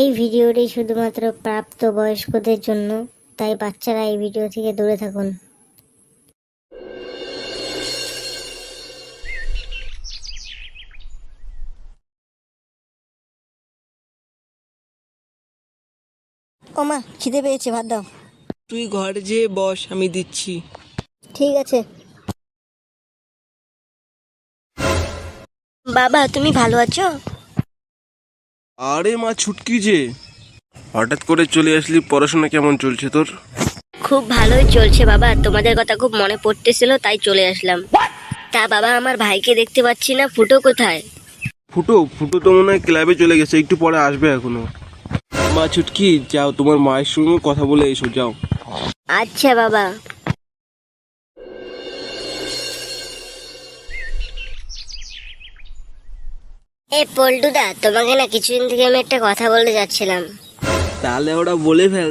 এই ভিডিওটি শুধুমাত্র প্রাপ্ত বয়স্কদের জন্য তাই বাচ্চারা এই ভিডিও থেকে দূরে থাকুন। ও মা খিদে পেয়েছে ভাত দাও। তুই ঘরে যেয়ে বস আমি দিচ্ছি। ঠিক আছে। বাবা তুমি ভালো আছো? আরে মা ছুটকি যে। হঠাৎ করে চলে আসলি পড়াশোনা কেমন চলছে তোর? খুব ভালোই চলছে বাবা তোমাদের কথা খুব মনে পড়তেছিল তাই চলে আসলাম। তা বাবা আমার ভাইকে দেখতে পাচ্ছি না ফুটো কোথায়? ফুটো ফুটো তো মনে হয় ক্লাবে চলে গেছে একটু পরে আসবে এখনও। মা ছুটকি যাও তোমার মায়ের সঙ্গে কথা বলে এসো যাও। আচ্ছা বাবা। এ পল্টুদা তোমাকে না কিছুদিন থেকে আমি একটা কথা বলতে যাচ্ছিলাম। তাহলে ওরা বলে ফেল।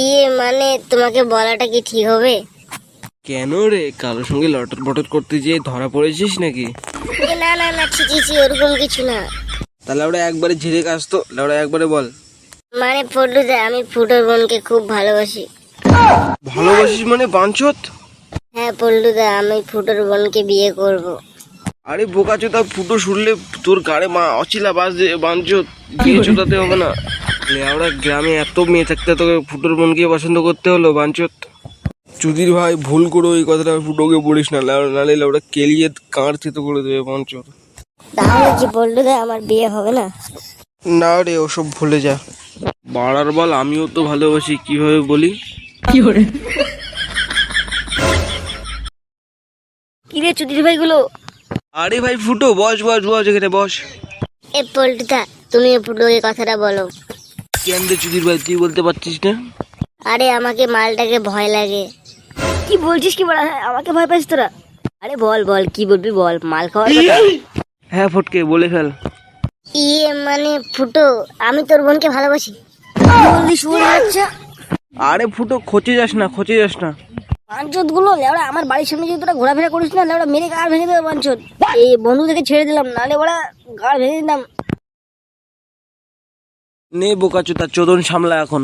ইয়ে মানে তোমাকে বলাটা কি ঠিক হবে? কেন রে? কারোর সঙ্গে লটর বটর করতে যেয়ে ধরা পড়েছিস নাকি? এ না না না ছি ছি, ছি ওরকম কিছু না। তাহলে ওরা একবারে ঝিরে কাজ তো ওরা একবারে বল। মানে পল্টুদা আমি ফুটোর বোনকে খুব ভালোবাসি। ভালোবাসিস মানে বাঞ্ছত? হ্যাঁ পল্টুদা আমি ফুটোর বোনকে বিয়ে করব। আরে বোকা চোদা ফুটো শুনলে তোর গাড়ে মা অচিলা বাস যে বাঞ্ছত বিয়ে চোদাতে হবে না। আমরা গ্রামে এত মেয়ে থাকতে তোকে ফুটোর বোনকে পছন্দ করতে হলো বাঞ্ছত চুদির ভাই ভুল করে ওই কথাটা ফুটোকে বলিস না নালে লেওড়া কেলিয়ে কাঁড় থেতো করে দেবে বাঞ্ছত তাহলে কি পল্টুদা আমার বিয়ে হবে না? না রে ওসব ভুলে যা। বাড়ার বল আমিও তো ভালোবাসি কীভাবে বলি? কি রে চুদির ভাইগুলো? আরে ভাই ফুটো বস বস বস এখানে বস। এ পল্টুদা তুমি এ ফুটোকে কথাটা বলো। কেন রে চুদির ভাই তুই বলতে পারছিস না? আরে আমাকে মালটাকে ভয় লাগে। কি বলছিস কি বলা আমাকে ভয় পাইস তোরা? আরে বল বল কি বলবি বল মাল খাওয়া হ্যাঁ ফুটকে বলে ফেল। ইয়ে মানে ফুটো আমি তোর বোনকে ভালোবাসি। বললি শুনে আচ্ছা আরে ফুটো খচে যাস না খচে যাস না। পাঞ্চতগুলো লেওড়া আমার বাড়ির সামনে যদি তোরা ঘোরাফেরা করিস না লেওড়া মেরে গাড় ভেঙে দেবে পাঞ্চত এই বন্ধু থেকে ছেড়ে দিলাম নালে ওরা গাড় ভেঙে দিতাম। নে বোকা চোদা চোদন সামলা এখন।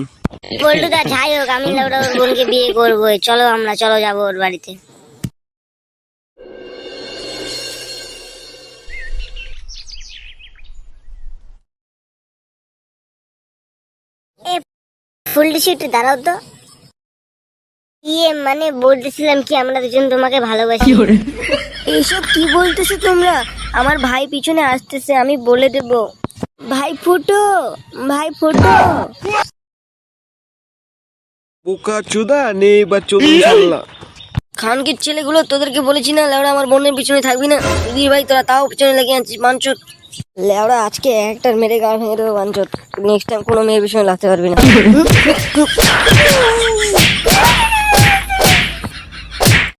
পল্টুদা যাই হোক আমি লেওড়া ওর বোনকে বিয়ে করব। চলো আমরা চলো যাব ওর বাড়িতে। এ ফুলটি একটু দাঁড়াও তো। ইয়ে মানে বলতেছিলাম কি আমরা দুজন তোমাকে ভালোবাসি। এইসব কি বলতেছো তোমরা? আমার ভাই পিছনে আসতেছে আমি বলে দেব। ভাই ফুটো ভাই ফুটো। বোকা চোদা নে এবার চোদন সামলা খানকির ছেলেগুলো তোদেরকে বলেছি না লেওড়া আমার বোনের পিছনে থাকবি না। দিদির ভাই তোরা তাও পিছনে লেগে আছিস বাঞ্চত লেওড়া আজকে একটার মেরে গাড় ভেঙে দেবো বাঞ্চত নেক্সট টাইম কোনো মেয়ের পিছনে লাগতে পারবি না।